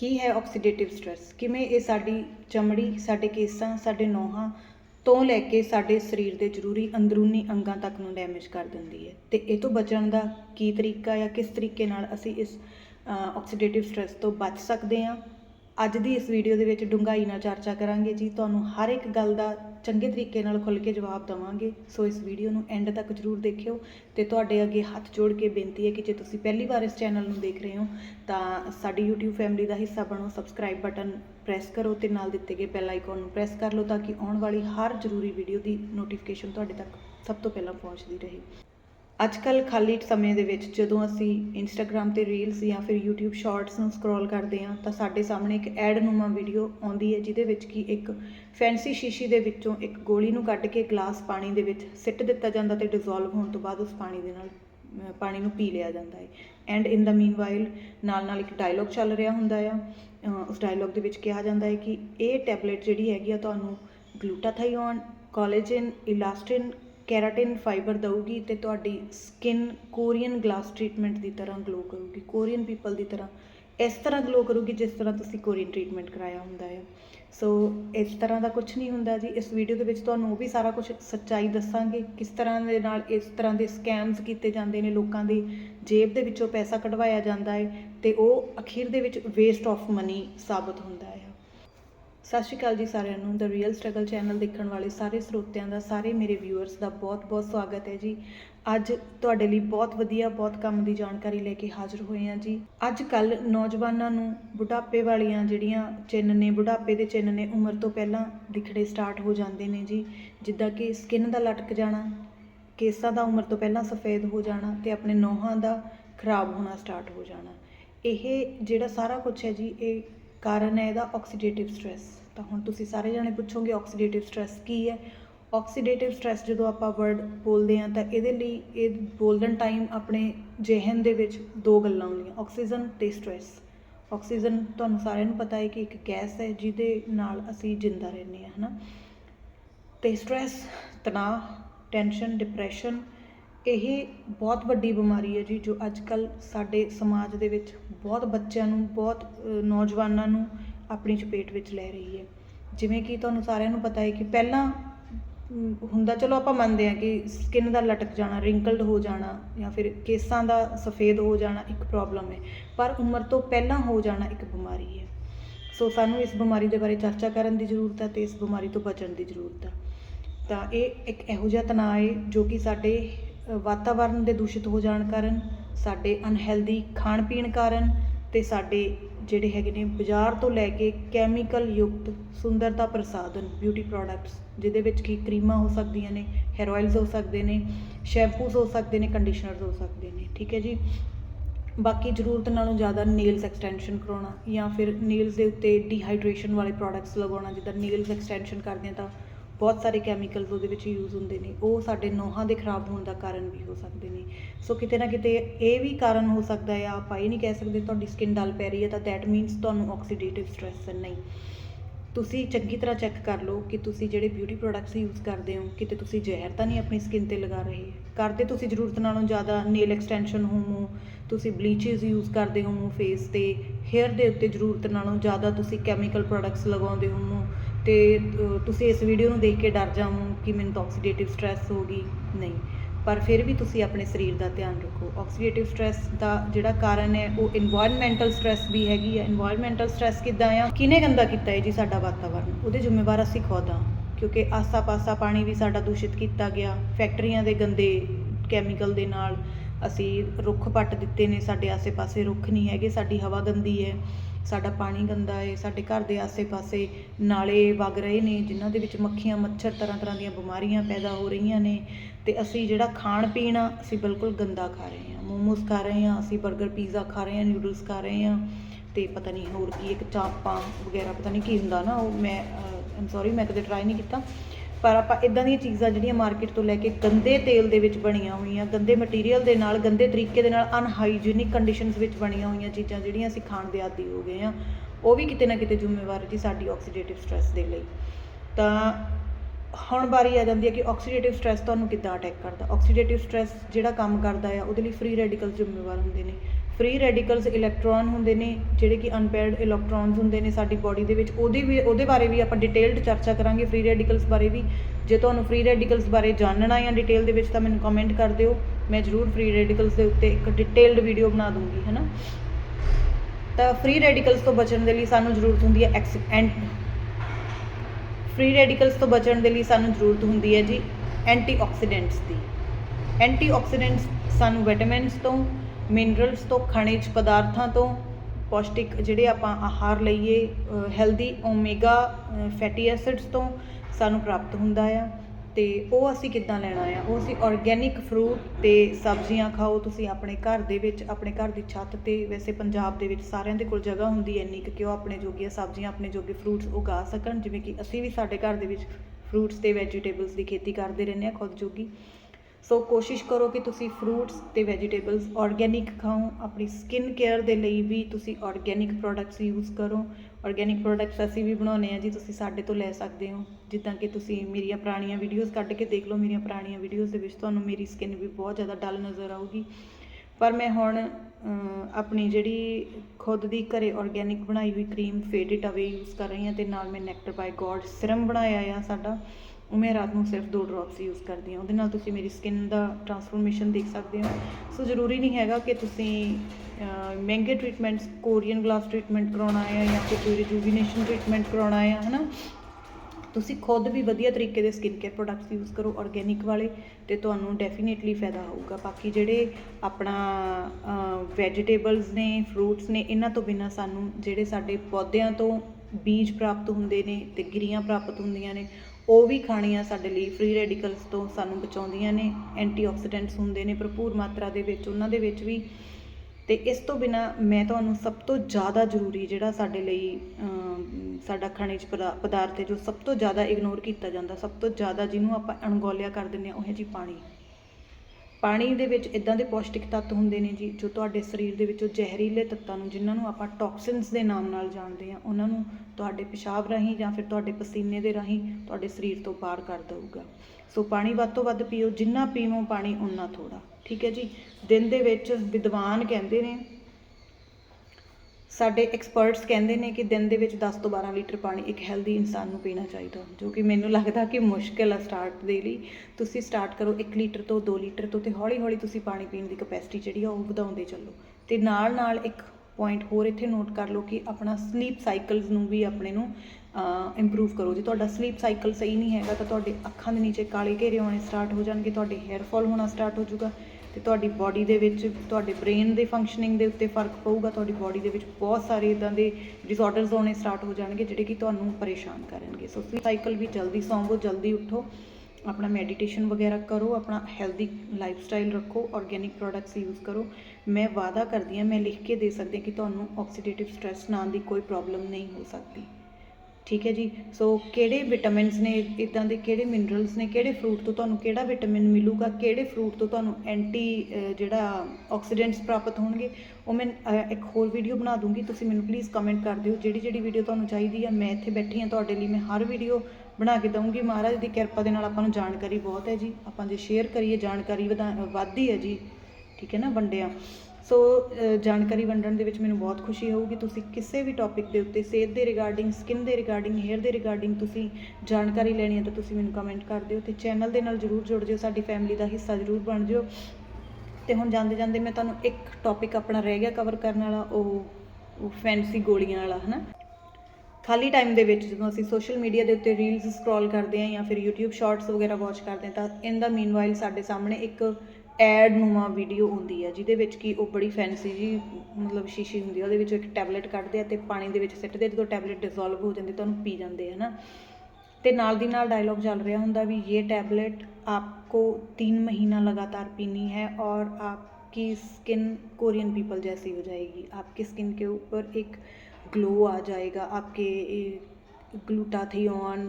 ਕੀ ਹੈ ਆਕਸੀਡੇਟਿਵ ਸਟ੍ਰੈਸ ਕਿਵੇਂ ਇਹ ਸਾਡੀ ਚਮੜੀ, ਸਾਡੇ ਕੇਸਾਂ, ਸਾਡੇ ਨੋਹਾਂ ਤੋਂ ਲੈ ਕੇ ਸਾਡੇ ਸਰੀਰ ਦੇ ਜ਼ਰੂਰੀ ਅੰਦਰੂਨੀ ਅੰਗਾਂ ਤੱਕ ਨੂੰ ਡੈਮੇਜ ਕਰ ਦਿੰਦੀ ਹੈ? ਤੇ ਇਹ ਤੋਂ ਬਚਣ ਦਾ ਕੀ ਤਰੀਕਾ ਜਾਂ ਕਿਸ ਤਰੀਕੇ ਨਾਲ ਅਸੀਂ ਇਸ ਆਕਸੀਡੇਟਿਵ ਸਟ੍ਰੈਸ ਤੋਂ ਬਚ ਸਕਦੇ ਹਾਂ? ਅੱਜ ਦੀ ਇਸ ਵੀਡੀਓ ਦੇ ਵਿੱਚ ਡੂੰਘਾਈ ਨਾਲ ਚਰਚਾ ਕਰਾਂਗੇ ਜੀ। ਤੁਹਾਨੂੰ ਹਰ ਇੱਕ ਗੱਲ ਦਾ ਚੰਗੇ ਤਰੀਕੇ ਨਾਲ ਖੁੱਲ੍ਹ ਕੇ ਜਵਾਬ ਦਵਾਂਗੇ। ਸੋ ਇਸ ਵੀਡੀਓ ਨੂੰ ਐਂਡ ਤੱਕ ਜਰੂਰ ਦੇਖਿਓ ਤੇ ਤੁਹਾਡੇ ਅੱਗੇ ਹੱਥ ਜੋੜ ਕੇ ਬੇਨਤੀ ਹੈ ਕਿ ਜੇ ਤੁਸੀਂ ਪਹਿਲੀ ਵਾਰ ਇਸ ਚੈਨਲ ਨੂੰ ਦੇਖ ਰਹੇ ਹੋ, ਤਾਂ ਸਾਡੀ YouTube ਫੈਮਿਲੀ ਦਾ ਹਿੱਸਾ ਬਣੋ ਸਬਸਕ੍ਰਾਈਬ ਬਟਨ ਪ੍ਰੈਸ ਕਰੋ ਤੇ ਨਾਲ ਦਿੱਤੇ ਗਏ ਬੈਲ ਆਈਕਨ ਨੂੰ ਪ੍ਰੈਸ ਕਰ ਲਓ ਤਾਂ ਕਿ ਆਉਣ ਵਾਲੀ ਹਰ ਜ਼ਰੂਰੀ ਵੀਡੀਓ ਦੀ ਨੋਟੀਫਿਕੇਸ਼ਨ ਤੁਹਾਡੇ ਤੱਕ ਸਭ ਤੋਂ ਪਹਿਲਾਂ ਪਹੁੰਚਦੀ ਰਹੇ। ਅੱਜ ਕੱਲ ਖਾਲੀ ਸਮੇਂ ਦੇ ਵਿੱਚ ਜਦੋਂ ਅਸੀਂ ਇੰਸਟਾਗ੍ਰam ਤੇ ਰੀਲਸ ਜਾਂ ਫਿਰ YouTube ਸ਼ਾਰਟਸ ਨੂੰ ਸਕਰੋਲ ਕਰਦੇ ਹਾਂ, ਤਾਂ ਸਾਡੇ ਸਾਹਮਣੇ ਇੱਕ ਐਡਨੂਮਾ ਵੀਡੀਓ ਆਉਂਦੀ ਹੈ, ਜਿਹਦੇ ਵਿੱਚ ਕਿ ਇੱਕ ਫੈਂਸੀ ਸ਼ੀਸ਼ੀ ਦੇ ਵਿੱਚੋਂ ਇੱਕ ਗੋਲੀ ਨੂੰ ਕੱਢ ਕੇ ਗਲਾਸ ਪਾਣੀ ਦੇ ਵਿੱਚ ਸਿੱਟ ਦਿੱਤਾ ਜਾਂਦਾ ਤੇ ਡਿਸੋਲਵ ਹੋਣ ਤੋਂ ਬਾਅਦ ਉਸ ਪਾਣੀ ਦੇ ਨਾਲ ਪਾਣੀ ਨੂੰ ਪੀ ਲਿਆ ਜਾਂਦਾ ਹੈ। ਐਂਡ ਇਨ ਦਾ ਮੀਨਵਾਈਲ ਨਾਲ ਨਾਲ ਇੱਕ ਡਾਇਲੋਗ ਚੱਲ ਰਿਹਾ ਹੁੰਦਾ ਆ। ਉਸ ਡਾਇਲੋਗ ਦੇ ਵਿੱਚ ਕਿਹਾ ਜਾਂਦਾ ਹੈ ਕਿ ਇਹ ਟੈਬਲੇਟ ਜਿਹੜੀ ਹੈਗੀ ਆ, ਤੁਹਾਨੂੰ glutathione collagen elastin keratin fibre ਦਊਗੀ ਤੇ ਤੁਹਾਡੀ ਸਕਿਨ ਕੋਰੀਅਨ ਗਲਾਸ ਟ੍ਰੀਟਮੈਂਟ ਦੀ ਤਰ੍ਹਾਂ ਗਲੋ ਕਰੂਗੀ, ਕੋਰੀਅਨ ਪੀਪਲ ਦੀ ਤਰ੍ਹਾਂ ਇਸ ਤਰ੍ਹਾਂ ਗਲੋ ਕਰੂਗੀ ਜਿਸ ਤਰ੍ਹਾਂ ਤੁਸੀਂ ਕੋਰੀਅਨ ਟ੍ਰੀਟਮੈਂਟ ਕਰਾਇਆ ਹੁੰਦਾ ਹੈ। ਸੋ ਇਸ ਤਰ੍ਹਾਂ ਦਾ ਕੁਝ ਨਹੀਂ ਹੁੰਦਾ ਜੀ, ਇਸ ਵੀਡੀਓ ਦੇ ਵਿੱਚ ਤੁਹਾਨੂੰ ਉਹ ਵੀ ਸਾਰਾ ਕੁਝ ਸੱਚਾਈ ਦੱਸਾਂਗੇ, ਕਿਸ ਤਰ੍ਹਾਂ ਦੇ ਨਾਲ ਇਸ ਤਰ੍ਹਾਂ ਦੇ ਸਕੈਮਸ ਕੀਤੇ ਜਾਂਦੇ ਨੇ ਲੋਕਾਂ ਦੀ, ਜੇਬ ਦੇ ਵਿੱਚੋਂ ਪੈਸਾ ਕਢਵਾਇਆ ਜਾਂਦਾ ਹੈ ਤੇ ਉਹ ਅਖੀਰ ਦੇ ਵਿੱਚ ਵੇਸਟ ਆਫ ਮਨੀ ਸਾਬਤ ਹੁੰਦਾ ਹੈ। ਸਤਿ ਸ਼੍ਰੀ ਅਕਾਲ ਜੀ ਸਾਰਿਆਂ ਨੂੰ। ਦ ਰੀਅਲ ਸਟਰਗਲ ਚੈਨਲ ਦੇਖਣ ਵਾਲੇ ਸਾਰੇ ਸਰੋਤਿਆਂ ਦਾ, ਸਾਰੇ ਮੇਰੇ ਵਿਊਅਰਸ ਦਾ ਬਹੁਤ-ਬਹੁਤ ਸਵਾਗਤ ਹੈ ਜੀ। ਅੱਜ ਤੁਹਾਡੇ ਲਈ ਬਹੁਤ ਵਧੀਆ, ਬਹੁਤ ਕੰਮ ਦੀ ਜਾਣਕਾਰੀ ਲੈ ਕੇ ਹਾਜ਼ਰ ਹੋਏ ਹਾਂ ਜੀ। ਅੱਜ ਕੱਲ ਨੌਜਵਾਨਾਂ ਨੂੰ ਬੁਢਾਪੇ ਵਾਲੀਆਂ ਜਿਹੜੀਆਂ ਚਿੰਨ੍ਹ ਨੇ, ਬੁਢਾਪੇ ਦੇ ਚਿੰਨ੍ਹ ਨੇ, ਉਮਰ ਤੋਂ ਪਹਿਲਾਂ ਦਿਖਣੇ ਸਟਾਰਟ ਹੋ ਜਾਂਦੇ ਨੇ ਜੀ। ਜਿੱਦਾਂ ਕਿ ਸਕਿਨ ਦਾ ਲਟਕ ਜਾਣਾ, ਕੇਸਾਂ ਦਾ ਉਮਰ ਤੋਂ ਪਹਿਲਾਂ ਸਫੇਦ ਹੋ ਜਾਣਾ ਤੇ ਆਪਣੇ ਨੋਹਾਂ ਦਾ ਖਰਾਬ ਹੋਣਾ ਸਟਾਰਟ ਹੋ ਜਾਣਾ। ਇਹ ਜਿਹੜਾ ਸਾਰਾ ਕੁਝ ਹੈ ਜੀ, ਇਹ ਕਾਰਨ ਹੈ ਇਹਦਾ ਆਕਸੀਡੇਟਿਵ ਸਟ੍ਰੈਸ ਤਾਂ ਹੁਣ ਤੁਸੀਂ ਸਾਰੇ ਜਾਣੇ ਪੁੱਛੋਗੇ ਆਕਸੀਡੇਟਿਵ ਸਟ੍ਰੈਸ ਕੀ ਹੈ? ਆਕਸੀਡੇਟਿਵ ਸਟ੍ਰੈਸ ਜਦੋਂ ਆਪਾਂ ਵਰਡ ਬੋਲਦੇ ਹਾਂ ਤਾਂ ਇਹਦੇ ਲਈ ਇਹ ਬੋਲਣ ਟਾਈਮ ਆਪਣੇ ਜਿਹਨ ਦੇ ਵਿੱਚ ਦੋ ਗੱਲਾਂ ਆਉਂਦੀਆਂ ਆਕਸੀਜਨ ਤੇ ਸਟ੍ਰੈਸ ਆਕਸੀਜਨ ਤੁਹਾਨੂੰ ਸਾਰਿਆਂ ਨੂੰ ਪਤਾ ਹੈ ਕਿ ਇੱਕ ਗੈਸ ਹੈ ਜਿਹਦੇ ਨਾਲ ਅਸੀਂ ਜਿੰਦਾ ਰਹਿੰਦੇ ਹਾਂ, ਹਨਾ? ਤੇ ਸਟ੍ਰੈਸ ਤਣਾਅ ਟੈਨਸ਼ਨ ਡਿਪਰੈਸ਼ਨ ਇਹ ਬਹੁਤ ਵੱਡੀ ਬਿਮਾਰੀ ਹੈ ਜੀ ਜੋ ਅੱਜ ਕੱਲ ਸਾਡੇ ਸਮਾਜ ਦੇ ਵਿੱਚ ਬਹੁਤ ਬੱਚਿਆਂ ਨੂੰ, ਬਹੁਤ ਨੌਜਵਾਨਾਂ ਨੂੰ ਆਪਣੀ ਚਪੇਟ ਵਿੱਚ ਲੈ ਰਹੀ ਹੈ। ਜਿਵੇਂ ਕਿ ਤੁਹਾਨੂੰ ਸਾਰਿਆਂ ਨੂੰ ਪਤਾ ਹੈ ਕਿ ਪਹਿਲਾਂ ਹੁੰਦਾ ਚਲੋ ਆਪਾਂ ਮੰਨਦੇ ਹਾਂ ਕਿ ਸਕਿਨ ਦਾ ਲਟਕ ਜਾਣਾ ਰਿੰਕਲਡ ਹੋ ਜਾਣਾ ਜਾਂ ਫਿਰ ਕੇਸਾਂ ਦਾ ਸਫੇਦ ਹੋ ਜਾਣਾ ਇੱਕ ਪ੍ਰੋਬਲਮ ਹੈ। ਪਰ ਉਮਰ ਤੋਂ ਪਹਿਲਾਂ ਹੋ ਜਾਣਾ ਇੱਕ ਬਿਮਾਰੀ ਹੈ। ਸੋ ਸਾਨੂੰ ਇਸ ਬਿਮਾਰੀ ਦੇ ਬਾਰੇ ਚਰਚਾ ਕਰਨ ਦੀ ਜ਼ਰੂਰਤ ਹੈ ਤੇ ਇਸ ਬਿਮਾਰੀ ਤੋਂ ਬਚਣ ਦੀ ਜ਼ਰੂਰਤ ਹੈ। ਤਾਂ ਇਹ ਇੱਕ ਇਹੋ ਜਿਹਾ ਤਣਾਅ ਹੈ ਜੋ ਕਿ ਸਾਡੇ ਅ, ਵਾਤਾਵਰਣ ਦੇ ਦੂਸ਼ਿਤ ਹੋ ਜਾਣ ਕਾਰਨ ਸਾਡੇ ਅਨਹੈਲਦੀ ਖਾਣ ਪੀਣ ਕਾਰਨ ਤੇ ਸਾਡੇ ਜਿਹੜੇ ਹੈਗੇ ਨੇ ਬਾਜ਼ਾਰ ਤੋਂ ਲੈ ਕੇ ਕੈਮੀਕਲ ਯੁਕਤ ਸੁੰਦਰਤਾ ਪ੍ਰਸਾਧਨ ਬਿਊਟੀ ਪ੍ਰੋਡਕਟਸ ਜਿਹਦੇ ਵਿੱਚ ਕੀ ਕਰੀਮਾਂ ਹੋ ਸਕਦੀਆਂ ਨੇ ਹੈਰ ਆਇਲਸ ਹੋ ਸਕਦੇ ਨੇ ਸ਼ੈਂਪੂਸ ਹੋ ਸਕਦੇ ਨੇ ਕੰਡੀਸ਼ਨਰਸ ਹੋ ਸਕਦੇ ਨੇ, ਠੀਕ ਹੈ ਜੀ? ਬਾਕੀ ਜ਼ਰੂਰਤ ਨਾਲੋਂ ਜ਼ਿਆਦਾ ਨੇਲਸ ਐਕਸਟੈਂਸ਼ਨ ਕਰਾਉਣਾ ਜਾਂ ਫਿਰ ਨੇਲਸ ਦੇ ਉੱਤੇ ਡੀਹਾਈਡਰੇਸ਼ਨ ਵਾਲੇ ਪ੍ਰੋਡਕਟਸ ਲਗਾਉਣਾ, ਜਿੱਦਾਂ ਨੇਲਸ ਐਕਸਟੈਂਸ਼ਨ ਕਰਦੇ ਆ ਤਾਂ ਬਹੁਤ ਸਾਰੇ ਕੈਮੀਕਲਸ ਉਹਦੇ ਵਿੱਚ ਯੂਜ਼ ਹੁੰਦੇ ਨੇ, ਉਹ ਸਾਡੇ ਨੋਹਾਂ ਦੇ ਖਰਾਬ ਹੋਣ ਦਾ ਕਾਰਨ ਵੀ ਹੋ ਸਕਦੇ ਨੇ। ਸੋ ਕਿਤੇ ਨਾ ਕਿਤੇ ਇਹ ਵੀ ਕਾਰਨ ਹੋ ਸਕਦਾ ਹੈ, ਆਪਾਂ ਇਹ ਨਹੀਂ ਕਹਿ ਸਕਦੇ ਤੁਹਾਡੀ ਸਕਿਨ ਡਲ ਪੈ ਰਹੀ ਹੈ, ਤਾਂ ਦੈਟ ਮੀਨਸ ਤੁਹਾਨੂੰ ਆਕਸੀਡੇਟਿਵ ਸਟ੍ਰੈਸ ਨਹੀਂ। ਤੁਸੀਂ ਚੰਗੀ ਤਰ੍ਹਾਂ ਚੈੱਕ ਕਰ ਲਓ ਕਿ ਤੁਸੀਂ ਜਿਹੜੇ ਬਿਊਟੀ ਪ੍ਰੋਡਕਟਸ ਯੂਜ਼ ਕਰਦੇ ਹੋ, ਕਿਤੇ ਤੁਸੀਂ ਜ਼ਹਿਰ ਤਾਂ ਨਹੀਂ ਆਪਣੀ ਸਕਿਨ ਤੇ ਲਗਾ ਰਹੇ। ਕਰਦੇ ਤੁਸੀਂ ਜ਼ਰੂਰਤ ਨਾਲੋਂ ਜ਼ਿਆਦਾ ਨੇਲ ਐਕਸਟੈਂਸ਼ਨ ਹੋਮੋ ਤੁਸੀਂ ਬਲੀਚਸ ਯੂਜ਼ ਕਰਦੇ ਹੋਮੋ ਫੇਸ ਤੇ ਹੇਅਰ ਦੇ ਉੱਤੇ ਜ਼ਰੂਰਤ ਨਾਲੋਂ ਜ਼ਿਆਦਾ ਤੁਸੀਂ ਕੈਮੀਕਲ ਪ੍ਰੋਡਕਟਸ ਲਗਾਉਂਦੇ ਹੋਮੋ ਤੇ ਤੁਸੀਂ ਇਸ ਵੀਡੀਓ ਨੂੰ ਦੇਖ ਕੇ ਡਰ ਜਾਵੋ ਕਿ ਮੈਨੂੰ ਤਾਂ ਆਕਸੀਡੇਟਿਵ ਸਟ੍ਰੈਸ ਹੋ ਗਈ। ਨਹੀਂ। ਪਰ ਫਿਰ ਵੀ ਤੁਸੀਂ ਆਪਣੇ ਸਰੀਰ ਦਾ ਧਿਆਨ ਰੱਖੋ। ਆਕਸੀਡੇਟਿਵ ਸਟ੍ਰੈਸ ਦਾ ਜਿਹੜਾ ਕਾਰਨ ਹੈ, ਉਹ এনवायरमेंटਲ ਸਟ੍ਰੈਸ ਵੀ ਹੈਗੀ ਹੈ। এনवायरमेंटਲ ਸਟ੍ਰੈਸ ਕਿੱਦਾਂ ਆ? ਕਿਨੇ ਗੰਦਾ ਕੀਤਾ ਹੈ ਜੀ ਸਾਡਾ ਵਾਤਾਵਰਨ? ਉਹਦੇ ਜ਼ਿੰਮੇਵਾਰ ਅਸੀਂ ਖੁਦ ਆ ਕਿਉਂਕਿ ਆਸਾ-ਪਾਸਾ ਪਾਣੀ ਵੀ ਸਾਡਾ ਦੂਸ਼ਿਤ ਕੀਤਾ ਗਿਆ। ਫੈਕਟਰੀਆਂ ਦੇ ਗੰਦੇ ਕੈਮੀਕਲ ਦੇ ਨਾਲ ਅਸੀਂ ਰੁੱਖ ਪੱਟ ਦਿੱਤੇ ਨੇ। ਸਾਡੇ ਆਸੇ-ਪਾਸੇ ਰੁੱਖ ਨਹੀਂ ਹੈਗੇ। ਸਾਡੀ ਹਵਾ ਗੰਦੀ ਹੈ। ਸਾਡਾ ਪਾਣੀ ਗੰਦਾ ਹੈ ਸਾਡੇ ਘਰ ਦੇ ਆਸੇ-ਪਾਸੇ ਨਾਲੇ ਵਗ ਰਹੇ ਨੇ, ਜਿਨ੍ਹਾਂ ਦੇ ਵਿੱਚ ਮੱਖੀਆਂ, ਮੱਛਰ ਤਰ੍ਹਾਂ ਤਰ੍ਹਾਂ ਦੀਆਂ ਬਿਮਾਰੀਆਂ ਪੈਦਾ ਹੋ ਰਹੀਆਂ ਨੇ। ਤੇ ਅਸੀਂ ਜਿਹੜਾ ਖਾਣ ਪੀਣ ਆ, ਅਸੀਂ ਬਿਲਕੁਲ ਗੰਦਾ ਖਾ ਰਹੇ ਹਾਂ। ਮੋਮੋਸ ਖਾ ਰਹੇ ਹਾਂ, ਅਸੀਂ 버ਗਰ ਪੀਜ਼ਾ ਖਾ ਰਹੇ ਹਾਂ ਨਿਊਡਲਸ ਖਾ ਰਹੇ ਹਾਂ। ਤੇ ਪਤਾ ਨਹੀਂ ਹੋਰ ਕੀ, ਇੱਕ ਚਾਂਪਾਂ ਵਗੈਰਾ, ਪਤਾ ਨਹੀਂ ਕੀ ਹੁੰਦਾ ਨਾ ਉਹ, ਮੈਂ ਆਮ ਸੌਰੀ ਮੈਂ ਕਦੇ ਟਰਾਈ ਨਹੀਂ ਕੀਤਾ। ਪਰ ਆਪਾਂ ਇਦਾਂ ਦੀਆਂ ਚੀਜ਼ਾਂ ਜਿਹੜੀਆਂ ਮਾਰਕੀਟ ਤੋਂ ਲੈ ਕੇ ਗੰਦੇ ਤੇਲ ਦੇ ਵਿੱਚ ਬਣੀਆਂ ਹੋਈਆਂ, ਗੰਦੇ ਮਟੀਰੀਅਲ ਦੇ ਨਾਲ, ਗੰਦੇ ਤਰੀਕੇ ਦੇ ਨਾਲ ਅਨਹਾਈਜੀਨਿਕ ਕੰਡੀਸ਼ਨਸ ਵਿੱਚ ਬਣੀਆਂ ਹੋਈਆਂ ਚੀਜ਼ਾਂ ਜਿਹੜੀਆਂ ਅਸੀਂ ਖਾਣ ਦੇ ਆਦੀ ਹੋ ਗਏ ਆ ਉਹ ਵੀ ਕਿਤੇ ਨਾ ਕਿਤੇ ਜ਼ਿੰਮੇਵਾਰ ਜੀ ਸਾਡੀ ਆਕਸੀਡੇਟਿਵ ਸਟ੍ਰੈਸ ਦੇ ਲਈ। ਤਾਂ ਹੁਣ ਵਾਰੀ ਆ ਜਾਂਦੀ ਹੈ ਕਿ ਆਕਸੀਡੇਟਿਵ ਸਟ੍ਰੈਸ ਤੁਹਾਨੂੰ ਕਿੱਦਾਂ ਅਟੈਕ ਕਰਦਾ? ਆਕਸੀਡੇਟਿਵ ਸਟ੍ਰੈਸ ਜਿਹੜਾ ਕੰਮ ਕਰਦਾ ਆ, ਉਹਦੇ ਲਈ ਫ੍ਰੀ ਰੈਡੀਕਲ ਜ਼ਿੰਮੇਵਾਰ ਹੁੰਦੇ ਨੇ। ਫ੍ਰੀ ਰੈਡੀਕਲਸ ਇਲੈਕਟ੍ਰੋਨ ਹੁੰਦੇ ਨੇ, ਜਿਹੜੇ ਕਿ ਅਨਪੇਅਰਡ ਇਲੈਕਟ੍ਰੋਨਸ ਹੁੰਦੇ ਨੇ ਸਾਡੀ ਬਾਡੀ ਦੇ ਵਿੱਚ, ਉਹਦੀ ਵੀ, ਉਹਦੇ ਬਾਰੇ ਵੀ ਆਪਾਂ ਡਿਟੇਲਡ ਚਰਚਾ ਕਰਾਂਗੇ ਫ੍ਰੀ ਰੈਡੀਕਲਸ ਬਾਰੇ ਵੀ। ਜੇ ਤੁਹਾਨੂੰ ਫ੍ਰੀ ਰੈਡੀਕਲਸ ਬਾਰੇ ਜਾਣਨਾ ਜਾਂ ਡਿਟੇਲ ਦੇ ਵਿੱਚ, ਤਾਂ ਮੈਨੂੰ ਕਮੈਂਟ ਕਰ ਦਿਓ। ਮੈਂ ਜ਼ਰੂਰ ਫ੍ਰੀ ਰੈਡੀਕਲਸ ਦੇ ਉੱਤੇ ਇੱਕ ਡਿਟੇਲਡ ਵੀਡੀਓ ਬਣਾ ਦੂੰਗੀ ਹੈ ਨਾ ਤਾਂ ਫ੍ਰੀ ਰੈਡੀਕਲਸ ਤੋਂ ਬਚਣ ਦੇ ਲਈ ਸਾਨੂੰ ਜ਼ਰੂਰਤ ਹੁੰਦੀ ਹੈ ਐਕਸ ਐਂਟ ਫ੍ਰੀ ਰੈਡੀਕਲਸ ਤੋਂ ਬਚਣ ਦੇ ਲਈ ਸਾਨੂੰ ਜ਼ਰੂਰਤ ਹੁੰਦੀ ਹੈ ਜੀ ਐਂਟੀਆਕਸੀਡੈਂਟਸ ਦੀ। ਐਂਟੀਆਕਸੀਡੈਂਟਸ ਸਾਨੂੰ ਵਿਟਾਮਿਨਸ ਤੋਂ ਮਿਨਰਲਸ ਤੋਂ ਖਣਿਜ ਪਦਾਰਥਾਂ ਤੋਂ ਪੌਸ਼ਟਿਕ ਜਿਹੜੇ ਆਪਾਂ ਆਹਾਰ ਲਈਏ ਹੈਲਦੀ ਓਮੇਗਾ ਫੈਟੀ ਐਸਿਡਸ ਤੋਂ ਸਾਨੂੰ ਪ੍ਰਾਪਤ ਹੁੰਦਾ ਆ। ਤੇ ਉਹ ਅਸੀਂ ਕਿੱਦਾਂ ਲੈਣਾ ਆ? ਉਹ ਅਸੀਂ ਆਰਗੇਨਿਕ ਫਰੂਟ ਤੇ ਸਬਜ਼ੀਆਂ ਖਾਓ, ਤੁਸੀਂ ਆਪਣੇ ਘਰ ਦੇ ਵਿੱਚ, ਆਪਣੇ ਘਰ ਦੀ ਛੱਤ ਤੇ, ਵੈਸੇ ਪੰਜਾਬ ਦੇ ਵਿੱਚ ਸਾਰਿਆਂ ਦੇ ਕੋਲ ਜਗ੍ਹਾ ਹੁੰਦੀ ਹੈ ਇੰਨੀ ਕੁ ਕਿ ਉਹ ਆਪਣੇ ਜੋਗੀਆਂ ਸਬਜ਼ੀਆਂ, ਆਪਣੇ ਜੋਗੇ ਫਰੂਟਸ ਉਗਾ ਸਕਣ। ਜਿਵੇਂ ਕਿ ਅਸੀਂ ਵੀ ਸਾਡੇ ਘਰ ਦੇ ਵਿੱਚ ਫਰੂਟਸ ਤੇ ਵੈਜੀਟੇਬਲਸ ਦੀ ਖੇਤੀ ਕਰਦੇ ਰਹਿੰਦੇ ਆ, ਖੁਦ ਜੋਗੀ। ਸੋ ਕੋਸ਼ਿਸ਼ ਕਰੋ ਕਿ ਤੁਸੀਂ ਫਰੂਟਸ ਤੇ ਵੈਜੀਟੇਬਲਸ ਆਰਗੇਨਿਕ ਖਾਓ, ਆਪਣੀ ਸਕਿਨ ਕੇਅਰ ਦੇ ਲਈ ਵੀ ਤੁਸੀਂ ਆਰਗੇਨਿਕ ਪ੍ਰੋਡਕਟਸ ਯੂਜ਼ ਕਰੋ। ਆਰਗੇਨਿਕ ਪ੍ਰੋਡਕਟਸ ਅਸੀਂ ਵੀ ਬਣਾਉਂਦੇ ਆ ਜੀ, ਤੁਸੀਂ ਸਾਡੇ ਤੋਂ ਲੈ ਸਕਦੇ ਹੋ। ਜਿੱਦਾਂ ਕਿ ਤੁਸੀਂ ਮੇਰੀਆਂ ਪੁਰਾਣੀਆਂ ਵੀਡੀਓਜ਼ ਕੱਢ ਕੇ ਦੇਖ ਲਓ, ਮੇਰੀਆਂ ਪੁਰਾਣੀਆਂ ਵੀਡੀਓਜ਼ ਦੇ ਵਿੱਚ ਤੁਹਾਨੂੰ ਮੇਰੀ ਸਕਿਨ ਵੀ ਬਹੁਤ ਜ਼ਿਆਦਾ ਡਲ ਨਜ਼ਰ ਆਊਗੀ। ਪਰ ਮੈਂ ਹੁਣ ਆਪਣੀ ਜਿਹੜੀ ਖੁਦ ਦੀ ਘਰੇ ਆਰਗੇਨਿਕ ਬਣਾਈ ਹੋਈ cream fade it away use ਕਰ ਰਹੀ ਹਾਂ ਤੇ ਨਾਲ ਮੈਂ ਨੈਕਟਰ ਬਾਈ ਗੋਡ ਸਿਰਮ ਬਣਾਇਆ ਆ ਸਾਡਾ। ਉਹ ਮੈਂ ਰਾਤ ਨੂੰ ਸਿਰਫ ਦੋ ਡ੍ਰੌਪਸ ਯੂਜ਼ ਕਰਦੀ ਹਾਂ। ਉਹਦੇ ਨਾਲ ਤੁਸੀਂ ਮੇਰੀ ਸਕਿਨ ਦਾ ਟਰਾਂਸਫੋਰਮੇਸ਼ਨ ਦੇਖ ਸਕਦੇ ਹੋ। ਸੋ ਜ਼ਰੂਰੀ ਨਹੀਂ ਹੈਗਾ ਕਿ ਤੁਸੀਂ ਮਹਿੰਗੇ ਟ੍ਰੀਟਮੈਂਟਸ ਕੋਰੀਅਨ ਗਲਾਸ ਟ੍ਰੀਟਮੈਂਟ ਕਰਾਉਣਾ ਹੈ ਜਾਂ ਫਿਰ ਕੋਈ ਰਿਜੂਵੀਨੇਸ਼ਨ ਟ੍ਰੀਟਮੈਂਟ ਕਰਾਉਣਾ ਹੈ, ਹਨਾ? ਤੁਸੀਂ ਖੁਦ ਵੀ ਵਧੀਆ ਤਰੀਕੇ ਦੇ ਸਕਿਨ ਕੇਅਰ ਪ੍ਰੋਡਕਟਸ ਯੂਜ਼ ਕਰੋ ਆਰਗੇਨਿਕ ਵਾਲੇ, ਤੇ ਤੁਹਾਨੂੰ ਡੈਫੀਨੇਟਲੀ ਫਾਇਦਾ ਹੋਊਗਾ। ਬਾਕੀ ਜਿਹੜੇ ਆਪਣਾ ਵੈਜੀਟੇਬਲਸ ਨੇ ਫਰੂਟਸ ਨੇ, ਇਹਨਾਂ ਤੋਂ ਬਿਨਾ ਸਾਨੂੰ ਜਿਹੜੇ ਸਾਡੇ ਪੌਦਿਆਂ ਤੋਂ ਬੀਜ ਪ੍ਰਾਪਤ ਹੁੰਦੇ ਨੇ ਤੇ ਗਿਰੀਆਂ ਪ੍ਰਾਪਤ ਹੁੰਦੀਆਂ ਨੇ ਉਹ ਵੀ ਖਾਣੀਆਂ ਸਾਡੇ ਲਈ ਫ੍ਰੀ ਰੈਡੀਕਲਸ ਤੋਂ ਸਾਨੂੰ ਬਚਾਉਂਦੀਆਂ ਨੇ ਐਂਟੀਆਕਸੀਡੈਂਟਸ ਹੁੰਦੇ ਨੇ, ਭਰਪੂਰ ਮਾਤਰਾ ਦੇ ਵਿੱਚ, ਉਹਨਾਂ ਦੇ ਵਿੱਚ ਵੀ। ਤੇ ਇਸ ਤੋਂ ਬਿਨਾ ਮੈਂ ਤੁਹਾਨੂੰ ਸਭ ਤੋਂ ਜ਼ਿਆਦਾ ਜ਼ਰੂਰੀ ਜਿਹੜਾ ਸਾਡੇ ਲਈ ਸਾਡਾ ਖਣਿਜ ਪਦਾ- ਪਦਾਰਥ ਹੈ, ਜੋ ਸਭ ਤੋਂ ਜ਼ਿਆਦਾ ਇਗਨੋਰ ਕੀਤਾ ਜਾਂਦਾ, ਸਭ ਤੋਂ ਜ਼ਿਆਦਾ ਜਿਹਨੂੰ ਆਪਾਂ ਅਣਗੌਲਿਆ ਕਰ ਦਿੰਦੇ ਹਾਂ, ਉਹ ਹੈ ਜੀ ਪਾਣੀ। ਪਾਣੀ ਦੇ ਵਿੱਚ ਇਦਾਂ ਦੇ ਪੌਸ਼ਟਿਕ ਤੱਤ ਹੁੰਦੇ ਨੇ ਜੀ, ਜੋ ਤੁਹਾਡੇ ਸਰੀਰ ਦੇ ਵਿੱਚੋਂ ਜ਼ਹਿਰੀਲੇ ਤੱਤਾਂ ਨੂੰ, ਜਿਨ੍ਹਾਂ ਨੂੰ ਆਪਾਂ ਟੌਕਸਿਨਸ ਦੇ ਨਾਮ ਨਾਲ ਜਾਣਦੇ ਹਾਂ, ਉਹਨਾਂ ਨੂੰ ਤੁਹਾਡੇ ਪਿਸ਼ਾਬ ਰਾਹੀਂ ਜਾਂ ਫਿਰ ਤੁਹਾਡੇ ਪਸੀਨੇ ਦੇ ਰਾਹੀਂ ਤੁਹਾਡੇ ਸਰੀਰ ਤੋਂ ਪਾਰ ਕਰ ਦਊਗਾ। ਸੋ ਪਾਣੀ ਵੱਧ ਤੋਂ ਵੱਧ ਪੀਓ, ਜਿੰਨਾ ਪੀਵੋ ਪਾਣੀ ਉਨਾ ਥੋੜਾ ਠੀਕ ਹੈ ਜੀ? ਦਿਨ ਦੇ ਵਿੱਚ ਵਿਦਵਾਨ ਕਹਿੰਦੇ ਨੇ ਸਾਡੇ ਐਕਸਪਰਟਸ ਕਹਿੰਦੇ ਨੇ ਕਿ ਦਿਨ ਦੇ ਵਿੱਚ 10 ਤੋਂ 12 ਲੀਟਰ ਪਾਣੀ ਇੱਕ ਹੈਲਦੀ ਇਨਸਾਨ ਨੂੰ ਪੀਣਾ ਚਾਹੀਦਾ, ਜੋ ਕਿ ਮੈਨੂੰ ਲੱਗਦਾ ਕਿ ਮੁਸ਼ਕਿਲ ਆ ਸਟਾਰਟ ਦੇ ਲਈ। ਤੁਸੀਂ ਸਟਾਰਟ ਕਰੋ 1 ਲੀਟਰ ਤੋਂ 2 ਲੀਟਰ ਤੋਂ ਤੇ ਹੌਲੀ ਹੌਲੀ ਤੁਸੀਂ ਪਾਣੀ ਪੀਣ ਦੀ ਕਪੈਸਿਟੀ ਜਿਹੜੀ ਆ ਉਹ ਵਧਾਉਂਦੇ ਚੱਲੋ। ਤੇ ਨਾਲ ਨਾਲ ਇੱਕ ਪੁਆਇੰਟ ਹੋਰ ਇੱਥੇ ਨੋਟ ਕਰ ਲਓ ਕਿ ਆਪਣਾ ਸਲੀਪ ਸਾਈਕਲਸ ਨੂੰ ਵੀ ਆਪਣੇ ਨੂੰ ਇੰਪਰੂਵ ਕਰੋ। ਜੇ ਤੁਹਾਡਾ ਸਲੀਪ ਸਾਈਕਲ ਸਹੀ ਨਹੀਂ ਹੈਗਾ ਤਾਂ ਤੁਹਾਡੇ ਅੱਖਾਂ ਦੇ ਨੀਚੇ ਕਾਲੇ ਘੇਰੇ ਆਉਣੇ ਸਟਾਰਟ ਹੋ ਜਾਣਗੇ, ਤੁਹਾਡੇ ਹੇਅਰ ਫਾਲ ਹੋਣਾ ਸਟਾਰਟ ਹੋ ਜਾਊਗਾ। ਤੇ ਤੁਹਾਡੀ ਬਾਡੀ ਦੇ ਵਿੱਚ, ਤੁਹਾਡੇ ਬ੍ਰੇਨ ਦੇ ਫੰਕਸ਼ਨਿੰਗ ਦੇ ਉੱਤੇ ਫ਼ਰਕ ਪਊਗਾ, ਤੁਹਾਡੀ ਬਾਡੀ ਦੇ ਵਿੱਚ ਬਹੁਤ ਸਾਰੇ ਇਦਾਂ ਦੇ ਡਿਸਆਰਡਰਸ ਆਉਣੇ ਸਟਾਰਟ ਹੋ ਜਾਣਗੇ, ਜਿਹੜੇ ਕਿ ਤੁਹਾਨੂੰ ਪਰੇਸ਼ਾਨ ਕਰਨਗੇ। ਸੋ ਸਲੀਪ ਸਾਈਕਲ ਵੀ ਜਲਦੀ ਸੌਂਵੋ, ਜਲਦੀ ਉੱਠੋ। ਆਪਣਾ ਮੈਡੀਟੇਸ਼ਨ ਵਗੈਰਾ ਕਰੋ, ਆਪਣਾ ਹੈਲਦੀ ਲਾਈਫ ਸਟਾਈਲ ਰੱਖੋ ਆਰਗੇਨਿਕ ਪ੍ਰੋਡਕਟਸ ਯੂਜ਼ ਕਰੋ। ਮੈਂ ਵਾਅਦਾ ਕਰਦੀ ਹਾਂ, ਮੈਂ ਲਿਖ ਕੇ ਦੇ ਸਕਦੀ ਹਾਂ ਕਿ ਤੁਹਾਨੂੰ ਆਕਸੀਡੇਟਿਵ ਸਟ੍ਰੈਸ ਨਾਂ ਦੀ ਕੋਈ ਪ੍ਰੋਬਲਮ ਨਹੀਂ ਹੋ ਸਕਦੀ। ਠੀਕ ਹੈ ਜੀ? ਸੋ ਕਿਹੜੇ ਵਿਟਾਮਿਨਸ ਨੇ, ਇਦਾਂ ਦੇ ਕਿਹੜੇ ਮਿਨਰਲਸ ਨੇ, ਕਿਹੜੇ ਫਰੂਟ ਤੋਂ ਤੁਹਾਨੂੰ ਕਿਹੜਾ ਵਿਟਾਮਿਨ ਮਿਲੂਗਾ, ਕਿਹੜੇ ਫਰੂਟ ਤੋਂ ਤੁਹਾਨੂੰ ਐਂਟੀ ਜਿਹੜਾ ਆਕਸੀਡੈਂਟਸ ਪ੍ਰਾਪਤ ਹੋਣਗੇ, ਉਹ ਮੈਂ ਇੱਕ ਹੋਰ ਵੀਡੀਓ ਬਣਾ ਦੂੰਗੀ, ਤੁਸੀਂ ਮੈਨੂੰ ਪਲੀਜ਼ ਕਮੈਂਟ ਕਰ ਦਿਓ, ਜਿਹੜੀ ਜਿਹੜੀ ਵੀਡੀਓ ਤੁਹਾਨੂੰ ਚਾਹੀਦੀ ਆ, ਮੈਂ ਇੱਥੇ ਬੈਠੀ ਹਾਂ, ਤੁਹਾਡੇ ਲਈ ਮੈਂ ਹਰ ਵੀਡੀਓ ਬਣਾ ਕੇ ਦਊਂਗੀ। ਮਹਾਰਾਜ ਦੀ ਕਿਰਪਾ ਦੇ ਨਾਲ ਆਪਾਂ ਨੂੰ ਜਾਣਕਾਰੀ ਬਹੁਤ ਹੈ ਜੀ, ਆਪਾਂ ਜੇ ਸ਼ੇਅਰ ਕਰੀਏ, ਜਾਣਕਾਰੀ ਵਧਾ, ਵੱਧਦੀ ਹੈ ਜੀ, ਠੀਕ ਹੈ ਨਾ ਵੰਡਿਆ ਸੋ ਜਾਣਕਾਰੀ ਵੰਡਣ ਦੇ ਵਿੱਚ ਮੈਨੂੰ ਬਹੁਤ ਖੁਸ਼ੀ ਹੋਊਗੀ। ਤੁਸੀਂ ਕਿਸੇ ਵੀ ਟੌਪਿਕ ਦੇ ਉੱਤੇ ਸਿਹਤ ਦੇ ਰਿਗਾਰਡਿੰਗ ਸਕਿਨ ਦੇ ਰਿਗਾਰਡਿੰਗ ਹੇਅਰ ਦੇ ਰਿਗਾਰਡਿੰਗ ਤੁਸੀਂ ਜਾਣਕਾਰੀ ਲੈਣੀ ਹੈ ਤਾਂ ਤੁਸੀਂ ਮੈਨੂੰ ਕਮੈਂਟ ਕਰ ਦਿਓ ਤੇ ਚੈਨਲ ਦੇ ਨਾਲ ਜਰੂਰ ਜੁੜ ਜਿਓ। ਸਾਡੀ ਫੈਮਿਲੀ ਦਾ ਹਿੱਸਾ ਜਰੂਰ ਬਣ ਜਿਓ। ਤੇ ਹੁਣ ਜਾਂਦੇ ਜਾਂਦੇ ਮੈਂ ਤੁਹਾਨੂੰ ਇੱਕ ਟੌਪਿਕ ਆਪਣਾ ਰਹਿ ਗਿਆ ਕਵਰ ਕਰਨ ਵਾਲਾ, ਉਹ ਉਹ ਫੈਂਸੀ ਗੋਲੀਆਂ ਵਾਲਾ, ਹਨਾ? ਖਾਲੀ ਟਾਈਮ ਦੇ ਵਿੱਚ ਜਦੋਂ ਅਸੀਂ ਸੋਸ਼ਲ ਮੀਡੀਆ ਦੇ ਉੱਤੇ ਰੀਲਸ ਸਕਰੋਲ ਕਰਦੇ ਹਾਂ ਜਾਂ ਫਿਰ YouTube ਸ਼ਾਰਟਸ ਵਗੈਰਾ ਵਾਚ ਕਰਦੇ ਹਾਂ ਤਾਂ ਇਨ ਦਾ ਮੀਨਵਾਈਲ ਸਾਡੇ ਸਾਹਮਣੇ ਇੱਕ ਐਡ ਨੂਆ ਵੀਡੀਓ ਹੁੰਦੀ ਹੈ ਜਿਹਦੇ ਵਿੱਚ ਕਿ ਉਹ ਬੜੀ ਫੈਂਸੀ ਜਿਹੀ ਮਤਲਬ ਸ਼ੀਸ਼ੀ ਹੁੰਦੀ ਹੈ ਉਹਦੇ ਵਿੱਚੋਂ ਇੱਕ ਟੈਬਲੇਟ ਕੱਢਦੇ ਆ ਅਤੇ ਪਾਣੀ ਦੇ ਵਿੱਚ ਸਿੱਟਦੇ ਆ। ਜਦੋਂ ਟੈਬਲੇਟ ਡਿਜ਼ੋਲਵ ਹੋ ਜਾਂਦੀ ਤਾਂ ਉਹਨੂੰ ਪੀ ਜਾਂਦੇ ਹੈ ਨਾ ਅਤੇ ਨਾਲ ਦੀ ਨਾਲ ਡਾਇਲੋਗ ਚੱਲ ਰਿਹਾ ਹੁੰਦਾ ਵੀ ਇਹ ਟੈਬਲੇਟ ਆਪਕੋ 3 ਮਹੀਨਾ ਲਗਾਤਾਰ ਪੀਣੀ है और आपकी स्किन कोरियन पीपल जैसी हो जाएगी आपकी स्किन के ऊपर एक ग्लो आ जाएगा आपके ग्लूटाथियोन